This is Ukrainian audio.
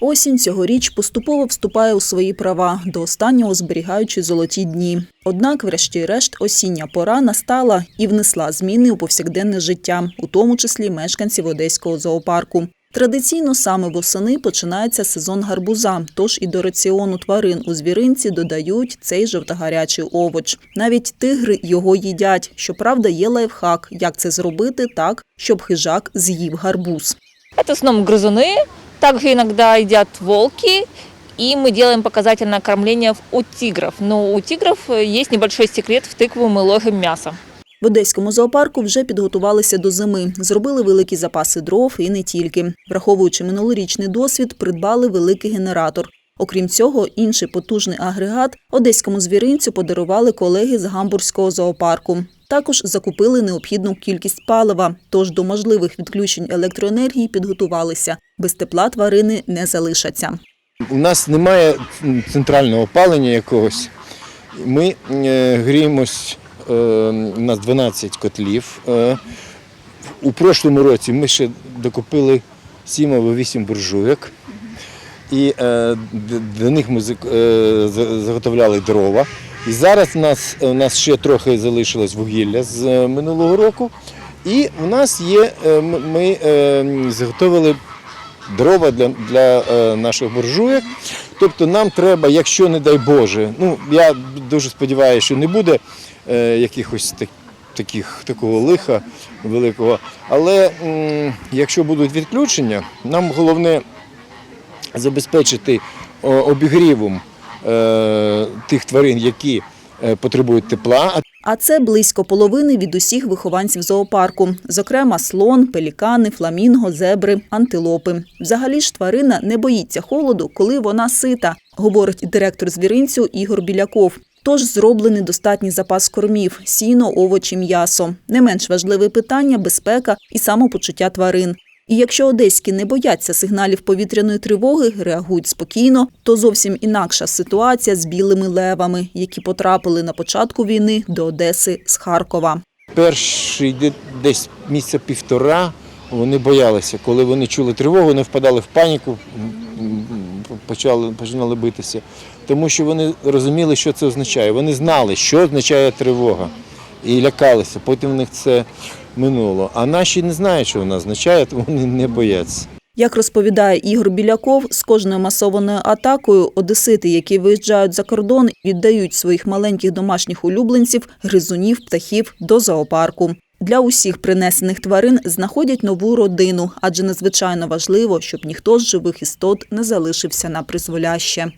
Осінь цьогоріч поступово вступає у свої права, до останнього зберігаючи золоті дні. Однак, врешті-решт, осіння пора настала і внесла зміни у повсякденне життя, у тому числі мешканців одеського зоопарку. Традиційно саме восени починається сезон гарбуза, тож і до раціону тварин у звіринці додають цей жовтогарячий овоч. Навіть тигри його їдять. Щоправда, є лайфхак, як це зробити так, щоб хижак з'їв гарбуз. Это в основном грызуны, также иногда едят волки, и мы делаем показательное кормление у тигров. Но у тигров э, есть небольшой секрет, в тыкву мы ложим мясо. В одеському зоопарку вже підготувалися до зими, зробили великі запаси дров і не тільки. Враховуючи минулорічний досвід, придбали великий генератор. Окрім цього, інший потужний агрегат одеському звіринцю подарували колеги з гамбурзького зоопарку. Також закупили необхідну кількість палива, тож до можливих відключень електроенергії підготувалися. Без тепла тварини не залишаться. У нас немає центрального опалення якогось. Ми е, гріємось, е, у нас 12 котлів. Е, у прошлому році ми ще докупили 7 або 8 буржуйок. І до них ми заготовляли дрова. І зараз у нас, у нас ще трохи залишилось вугілля з е, минулого року. І у нас є, е, ми е, заготовили дрова для, для наших буржуєк. Тобто нам треба, якщо не дай Боже, ну я дуже сподіваюся, що не буде якихось так, таких, такого лиха великого. Але якщо будуть відключення, нам головне забезпечити обігрівом тих тварин, які е, потребують тепла. А це близько половини від усіх вихованців зоопарку, зокрема слон, пелікани, фламінго, зебри, антилопи. Взагалі ж тварина не боїться холоду, коли вона сита, говорить директор звіринцю Ігор Біляков. Тож зроблений достатній запас кормів – сіно, овочі, м'ясо. Не менш важливе питання – безпека і самопочуття тварин. І якщо одеські не бояться сигналів повітряної тривоги, реагують спокійно, то зовсім інакша ситуація з білими левами, які потрапили на початку війни до Одеси з Харкова. перший десь місяця півтора вони боялися. Коли вони чули тривогу, вони впадали в паніку, почали, починали битися. Тому що вони розуміли, що це означає. Вони знали, що означає тривога. І лякалися. Потім в них це минуло. А наші не знають, що вона означає, тому вони не бояться. Як розповідає Ігор Біляков, з кожною масованою атакою одесити, які виїжджають за кордон, віддають своїх маленьких домашніх улюбленців, гризунів, птахів до зоопарку. Для усіх принесених тварин знаходять нову родину, адже надзвичайно важливо, щоб ніхто з живих істот не залишився на призволяще.